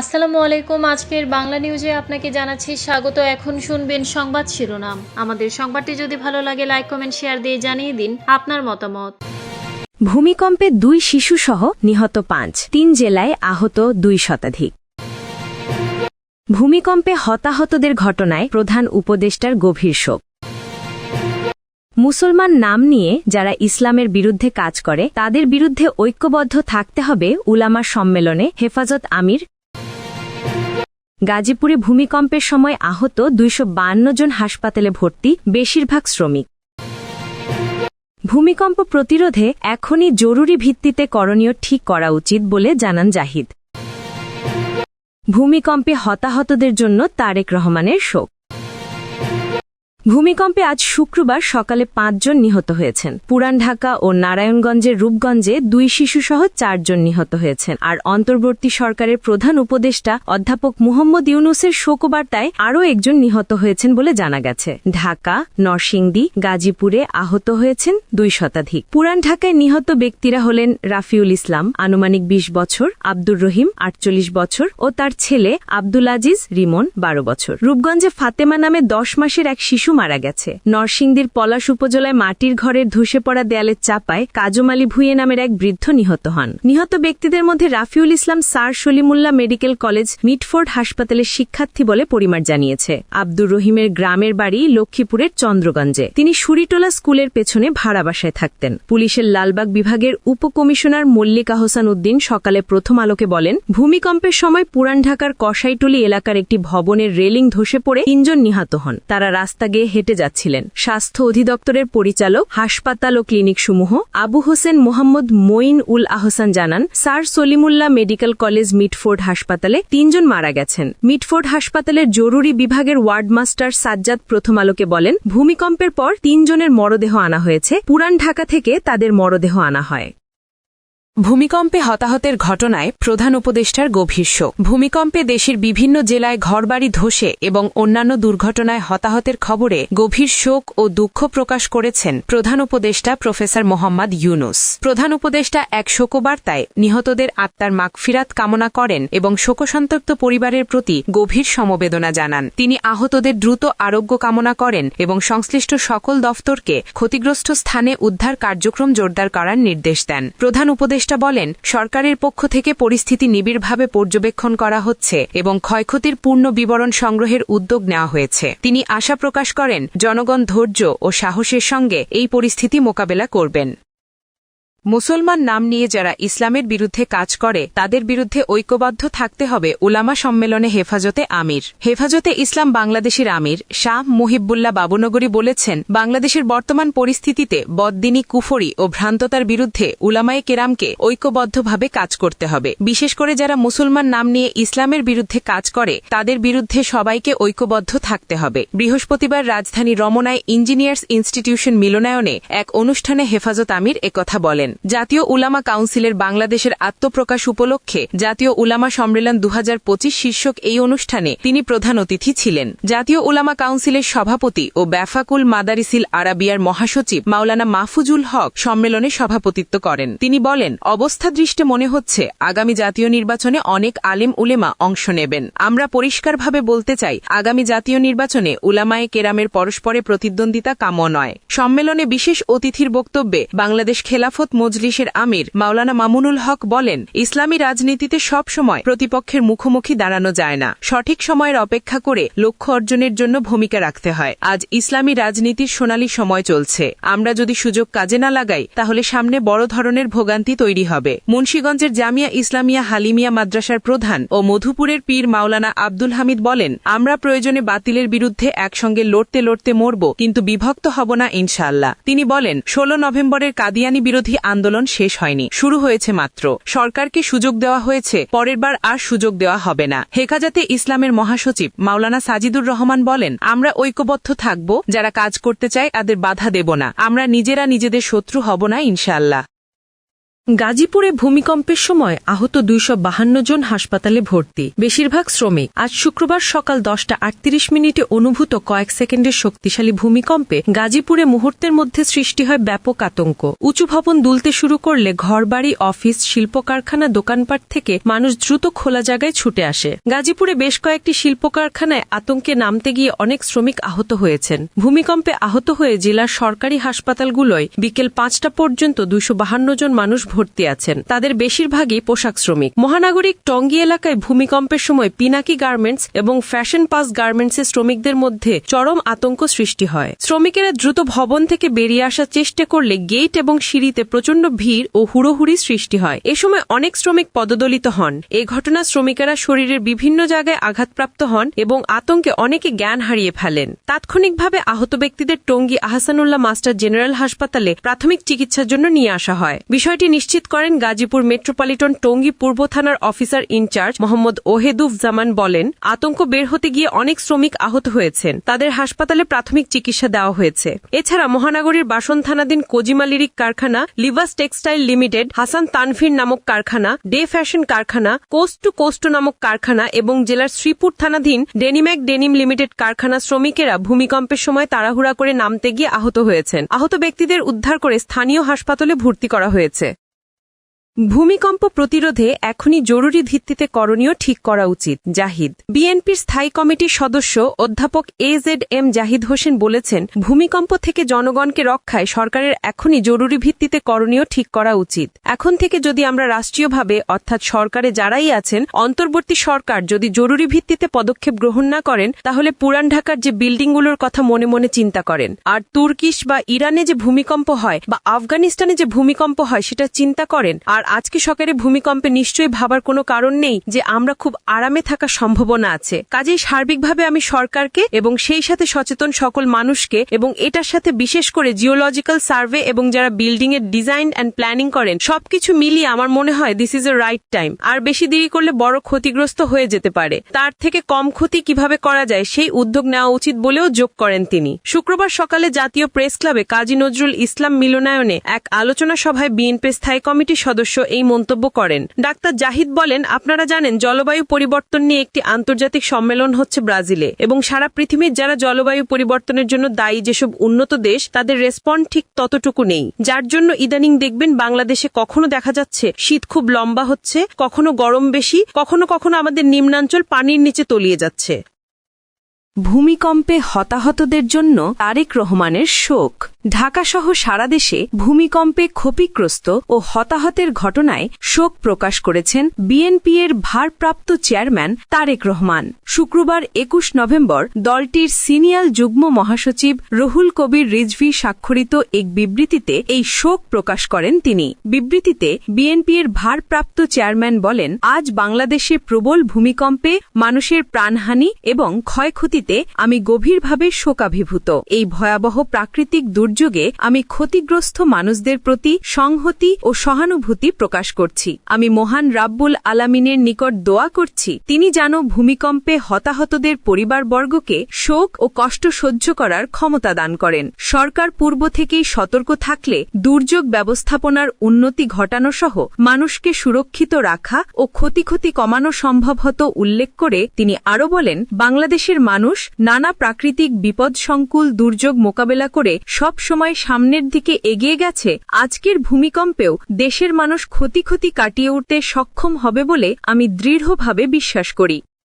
আসসালামু আলাইকুম। আজকের বাংলা নিউজে আপনাকে জানাচ্ছি স্বাগত। এখন শুনবেন সংবাদ শিরোনাম। আমাদের সংবাদটি যদি ভালো লাগে লাইক কমেন্ট শেয়ার দিয়ে জানিয়ে দিন আপনার মতামত। ভূমিকম্পে দুই শিশুসহ নিহত পাঁচ, তিন জেলায় আহত দুই শতাধিক। ভূমিকম্পে হতাহতদের ঘটনায় প্রধান উপদেষ্টার গভীর শোক। মুসলমান নাম নিয়ে যারা ইসলামের বিরুদ্ধে কাজ করে, তাদের বিরুদ্ধে ঐক্যবদ্ধ থাকতে হবে উলামা সম্মেলনে হেফাজত আমির গাজীপুরে ভূমিকম্পের সময় আহত দুইশো জন হাসপাতালে ভর্তি বেশিরভাগ শ্রমিক। ভূমিকম্প প্রতিরোধে এখনই জরুরি ভিত্তিতে করণীয় ঠিক করা উচিত বলে জানান জাহিদ। ভূমিকম্পে হতাহতদের জন্য তারেক রহমানের শোক। ভূমিকম্পে আজ শুক্রবার সকালে পাঁচজন নিহত হয়েছেন। পুরান ঢাকা ও নারায়ণগঞ্জের রূপগঞ্জে দুই শিশুসহ চারজন নিহত হয়েছেন। আর অন্তর্বর্তী সরকারের প্রধান উপদেষ্টা অধ্যাপক মুহম্মদ ইউনুসের শোকবার্তায় আরও একজন নিহত হয়েছেন বলে জানা গেছে। ঢাকা, নরসিংদী, গাজীপুরে আহত হয়েছেন দুই শতাধিক। পুরান ঢাকায় নিহত ব্যক্তিরা হলেন রাফিউল ইসলাম, আনুমানিক ২০ বছর, আব্দুর রহিম, আটচল্লিশ বছর ও তার ছেলে আব্দুল আজিজ রিমন, বারো বছর। রূপগঞ্জে ফাতেমা নামে দশ মাসের এক শিশু মারা গেছে। নরসিংদীর পলাশ উপজেলায় মাটির ঘরের ধসে পড়া দেয়ালের চাপায় কাজম আলী নামের এক বৃদ্ধ নিহত হন। নিহত ব্যক্তিদের মধ্যে Rafiul Islam sir Salimullah medical college Mitford হাসপাতালের শিক্ষার্থী বলে পরিমার জানিয়েছে। আব্দুর রহিমের গ্রামের বাড়ি লক্ষ্মীপুরের চন্দ্রগঞ্জে। তিনি সুরিটোলা স্কুলের পেছনে ভাড়া বাসায় থাকতেন। পুলিশের লালবাগ বিভাগের উপকমিশনার মল্লিকা হোসান উদ্দিন সকালে প্রথম আলোকে বলেন, ভূমিকম্পের সময় পুরান ঢাকার কসাইটুলি এলাকার একটি ভবনের রেলিং ধসে পড়ে তিনজন নিহত হন। তারা রাস্তা গিয়ে হেঁটে যাচ্ছিলেন। স্বাস্থ্য অধিদপ্তরের পরিচালক, হাসপাতাল ও ক্লিনিকসমূহ, আবু হোসেন মোহাম্মদ মঈন উল আহসান জানান, sir Salimullah medical college Mitford হাসপাতালে তিনজন মারা গেছেন। মিটফোর্ড হাসপাতালের জরুরি বিভাগের ওয়ার্ড মাস্টার সাজ্জাদ প্রথম আলোকে বলেন, ভূমিকম্পের পর তিনজনের মরদেহ আনা হয়েছে। পুরান ঢাকা থেকে তাদের মরদেহ আনা হয়। ভূমিকম্পে হতাহতের ঘটনায় প্রধান উপদেষ্টার গভীর শোক। ভূমিকম্পে দেশের বিভিন্ন জেলায় ঘরবাড়ি ধসে এবং অন্যান্য দুর্ঘটনায় হতাহতের খবরে গভীর শোক ও দুঃখ প্রকাশ করেছেন প্রধান উপদেষ্টা প্রফেসর মোহাম্মদ ইউনুস। প্রধান উপদেষ্টা এক শোকবার্তায় নিহতদের আত্মার মাগফিরাত কামনা করেন এবং শোকসন্তপ্ত পরিবারের প্রতি গভীর সমবেদনা জানান। তিনি আহতদের দ্রুত আরোগ্য কামনা করেন এবং সংশ্লিষ্ট সকল দফতরকে ক্ষতিগ্রস্ত স্থানে উদ্ধার কার্যক্রম জোরদার করার নির্দেশ দেন। প্রধান উপদেষ্টা বলেন, সরকারের পক্ষ থেকে পরিস্থিতি নিবিড়ভাবে পর্যবেক্ষণ করা হচ্ছে এবং ক্ষয়ক্ষতির পূর্ণ বিবরণ সংগ্রহের উদ্যোগ নেওয়া হয়েছে। তিনি আশা প্রকাশ করেন, জনগণ ধৈর্য ও সাহসের সঙ্গে এই পরিস্থিতি মোকাবেলা করবেন। মুসলমান নাম নিয়ে যারা ইসলামের বিরুদ্ধে কাজ করে, তাদের বিরুদ্ধে ঐক্যবদ্ধ থাকতে হবে, উলামা সম্মেলনে হেফাজতে আমির। হেফাজতে ইসলাম বাংলাদেশের আমির শাহ মুহিবুল্লাহ বাবুনগরী বলেছেন, বাংলাদেশের বর্তমান পরিস্থিতিতে বদ্দিনী, কুফরি ও ভ্রান্ততার বিরুদ্ধে উলামায়ে কেরামকে ঐক্যবদ্ধভাবে কাজ করতে হবে। বিশেষ করে যারা মুসলমান নাম নিয়ে ইসলামের বিরুদ্ধে কাজ করে, তাদের বিরুদ্ধে সবাইকে ঐক্যবদ্ধ থাকতে হবে। বৃহস্পতিবার রাজধানী রমনায় ইঞ্জিনিয়ার্স ইনস্টিটিউশন মিলনায়নে এক অনুষ্ঠানে হেফাজত আমির একথা বলেন। জাতীয় উলামা কাউন্সিলের বাংলাদেশের আত্মপ্রকাশ উপলক্ষে জাতীয় উলামা সম্মেলন দু হাজার পঁচিশ শীর্ষক এই অনুষ্ঠানে তিনি প্রধান অতিথি ছিলেন। জাতীয় উলামা কাউন্সিলের সভাপতি ও ব্যাফাকুল মাদারিসিল আরাবিয়ার মহাসচিব মাওলানা মাহফুজুল হক সম্মেলনে সভাপতিত্ব করেন। তিনি বলেন অবস্থা দৃষ্টে মনে হচ্ছে, আগামী জাতীয় নির্বাচনে অনেক আলেম উলেমা অংশ নেবেন। আমরা পরিষ্কারভাবে বলতে চাই, আগামী জাতীয় নির্বাচনে উলামায়ে কেরামের পরস্পরে প্রতিদ্বন্দ্বিতা কাম্য নয়। সম্মেলনে বিশেষ অতিথির বক্তব্যে বাংলাদেশ খেলাফত মজলিসের আমির মাওলানা মামুনুল হক বলেন, ইসলামী রাজনীতিতে সব সময় প্রতিপক্ষের মুখোমুখি দাঁড়ানো যায় না। সঠিক সময়ের অপেক্ষা করে লক্ষ্য অর্জনের জন্য ভূমিকা রাখতে হয়। আজ ইসলামী রাজনীতির সোনালী সময় চলছে। আমরা যদি সুযোগ কাজে না লাগাই, তাহলে সামনে বড় ধরনের ভোগান্তি তৈরি হবে। মুন্সীগঞ্জের জামিয়া ইসলামিয়া হালিমিয়া মাদ্রাসার প্রধান ও মধুপুরের পীর মাওলানা আব্দুল হামিদ বলেন, আমরা প্রয়োজনে বাতিলের বিরুদ্ধে একসঙ্গে লড়তে লড়তে মরব, কিন্তু বিভক্ত হব না ইনশাআল্লাহ। তিনি বলেন, ষোলো নভেম্বরের কাদিয়ানি বিরোধী আন্দোলন শেষ হয়নি, শুরু হয়েছে মাত্র। সরকারকে সুযোগ দেওয়া হয়েছে, পরের বার আর সুযোগ দেওয়া হবে না। হেকাজাতে ইসলামের মহাসচিব মাওলানা সাজিদুর রহমান বলেন, আমরা ঐক্যবদ্ধ থাকব, যারা কাজ করতে চায় তাদের বাধা দেব না। আমরা নিজেরা নিজেদের শত্রু হব না, ইনশাআল্লাহ। গাজীপুরে ভূমিকম্পের সময় আহত দুইশো বাহান্ন জন হাসপাতালে ভর্তি। বেশিরভাগ শ্রমিক আজ শুক্রবার সকাল দশটা আটত্রিশ মিনিটে অনুভূত কয়েক সেকেন্ডের শক্তিশালী ভূমিকম্পে গাজীপুরে মুহূর্তের মধ্যে সৃষ্টি হয় ব্যাপক আতঙ্ক। উঁচু ভবন দুলতে শুরু করলে ঘরবাড়ি, অফিস শিল্প কারখানা দোকানপাট থেকে মানুষ দ্রুত খোলা জায়গায় ছুটে আসে। গাজীপুরে বেশ কয়েকটি শিল্প কারখানায় আতঙ্কে নামতে গিয়ে অনেক শ্রমিক আহত হয়েছেন। ভূমিকম্পে আহত হয়ে জেলার সরকারি হাসপাতালগুলোয় বিকেল পাঁচটা পর্যন্ত দুইশো জন মানুষ ভর্তি আছেন। তাদের বেশিরভাগই পোশাক শ্রমিক। মহানাগরিক টঙ্গী এলাকায় ভূমিকম্পের সময় পিনাকি গার্মেন্টস এবং ফ্যাশন পাস গার্মেন্টসের শ্রমিকদের মধ্যে চরম আতঙ্ক সৃষ্টি হয়। শ্রমিকেরা দ্রুত ভবন থেকে বেরিয়ে আসার চেষ্টা করলে গেট এবং সিঁড়িতে প্রচণ্ড ভিড় ও হুড়োহুড়ি সৃষ্টি হয়। এ সময় অনেক শ্রমিক পদদলিত হন। এ ঘটনা শ্রমিকেরা শরীরের বিভিন্ন জায়গায় আঘাতপ্রাপ্ত হন এবং আতঙ্কে অনেকে জ্ঞান হারিয়ে ফেলেন। তাৎক্ষণিকভাবে আহত ব্যক্তিদের টঙ্গী আহসানুল্লাহ মাস্টার জেনারেল হাসপাতালে প্রাথমিক চিকিৎসার জন্য নিয়ে আসা হয়। বিষয়টি নিশ্চিত করেন গাজীপুর মেট্রোপলিটন টঙ্গী পূর্ব থানার officer in charge Mohammad Oheduf Zaman বলেন, আতঙ্ক বের হতে গিয়ে অনেক শ্রমিক আহত হয়েছেন। তাদের হাসপাতালে প্রাথমিক চিকিৎসা দেওয়া হয়েছে। এছাড়া মহানগরীর বাসন থানাধীন কোজিমা লিরিক কারখানা, Livas textile limited, Hasan Tanfir নামক কারখানা, ডে ফ্যাশন কারখানা, কোস্ট টু কোস্ট নামক কারখানা এবং জেলার শ্রীপুর থানাধীন ডেনিম্যাক ডেনিম লিমিটেড কারখানা শ্রমিকেরা ভূমিকম্পের সময় তাড়াহুড়া করে নামতে গিয়ে আহত হয়েছেন। আহত ব্যক্তিদের উদ্ধার করে স্থানীয় হাসপাতালে ভর্তি করা হয়েছে। ভূমিকম্প প্রতিরোধে এখনই জরুরি ভিত্তিতে করণীয় ঠিক করা উচিত, জাহিদ। বিএনপির স্থায়ী কমিটির সদস্য অধ্যাপক A Z M Zahid Hossain বলেছেন, ভূমিকম্প থেকে জনগণকে রক্ষায় সরকারের এখনই জরুরি ভিত্তিতে করণীয় ঠিক করা উচিত। এখন থেকে যদি আমরা রাষ্ট্রীয়ভাবে, অর্থাৎ সরকারে যারাই আছেন, অন্তর্বর্তী সরকার যদি জরুরি ভিত্তিতে পদক্ষেপ গ্রহণ না করেন, তাহলে পুরান ঢাকার যে বিল্ডিংগুলোর কথা মনে মনে চিন্তা করেন। আর তুর্কিশ বা ইরানে যে ভূমিকম্প হয় বা আফগানিস্তানে যে ভূমিকম্প হয় সেটা চিন্তা করেন, আর আজকে সকালে ভূমিকম্পে নিশ্চয়ই ভাবার কোনো কারণ নেই যে আমরা খুব আরামে থাকার সম্ভাবনা আছে। কাজেই সার্বিকভাবে আমি সরকারকে এবং সেই সাথে সচেতন সকল মানুষকে এবং এটার সাথে বিশেষ করে জিওলজিক্যাল সার্ভে এবং যারা বিল্ডিং এর ডিজাইন অ্যান্ড প্ল্যানিং করেন, সবকিছু মিলিয়ে আমার মনে হয় this is a right time আর বেশি দেরি করলে বড় ক্ষতিগ্রস্ত হয়ে যেতে পারে। তার থেকে কম ক্ষতি কীভাবে করা যায় সেই উদ্যোগ নেওয়া উচিত বলেও যোগ করেন তিনি। শুক্রবার সকালে জাতীয় প্রেস ক্লাবে কাজী নজরুল ইসলাম মিলনায়নে এক আলোচনা সভায় বিএনপি স্থায়ী কমিটির সদস্য এই মন্তব্য করেন। ডাক্তার জাহিদ বলেন, আপনারা জানেন, জলবায়ু পরিবর্তন নিয়ে একটি আন্তর্জাতিক সম্মেলন হচ্ছে ব্রাজিলে এবং সারা পৃথিবীর যারা জলবায়ু পরিবর্তনের জন্য দায়ী যেসব উন্নত দেশ, তাদের রেসপন্ড ঠিক ততটুকু নেই। যার জন্য ইদানিং দেখবেন বাংলাদেশে কখনো দেখা যাচ্ছে, শীত খুব লম্বা হচ্ছে, কখনো গরম বেশি, কখনো কখনো আমাদের নিম্নাঞ্চল পানির নিচে তলিয়ে যাচ্ছে। ভূমিকম্পে হতাহতদের জন্য তারেক রহমানের শোক। ঢাকাসহ সারা দেশে ভূমিকম্পে ক্ষতিগ্রস্ত ও হতাহতের ঘটনায় শোক প্রকাশ করেছেন বিএনপি এর ভারপ্রাপ্ত চেয়ারম্যান তারেক রহমান। শুক্রবার একুশ নভেম্বর দলটির সিনিয়র যুগ্ম মহাসচিব রহুল কবির রিজভি স্বাক্ষরিত এক বিবৃতিতে এই শোক প্রকাশ করেন তিনি। বিবৃতিতে বিএনপি এর ভারপ্রাপ্ত চেয়ারম্যান বলেন, আজ বাংলাদেশে প্রবল ভূমিকম্পে মানুষের প্রাণহানি এবং ক্ষয়ক্ষতিতে আমি গভীরভাবে শোকাভিভূত। এই ভয়াবহ প্রাকৃতিক দুর্যোগে আমি ক্ষতিগ্রস্ত মানুষদের প্রতি সংহতি ও সহানুভূতি প্রকাশ করছি। আমি মহান রাব্বুল আলামিনের নিকট দোয়া করছি, তিনি যেন ভূমিকম্পে হতাহতদের পরিবারবর্গকে শোক ও কষ্ট সহ্য করার ক্ষমতা দান করেন। সরকার পূর্ব থেকেই সতর্ক থাকলে দুর্যোগ ব্যবস্থাপনার উন্নতি ঘটানো সহ মানুষকে সুরক্ষিত রাখা ও ক্ষতি ক্ষতি কমানো সম্ভব হতো উল্লেখ করে তিনি আরও বলেন, বাংলাদেশের মানুষ নানা প্রাকৃতিক বিপদসংকুল দুর্যোগ মোকাবেলা করে সব সময় সামনের দিকে এগিয়ে গেছে, আজকের ভূমিকম্পেও দেশের মানুষ ক্ষতি ক্ষতি কাটিয়ে উঠতে সক্ষম হবে বলে আমি দৃঢ়ভাবে বিশ্বাস করি।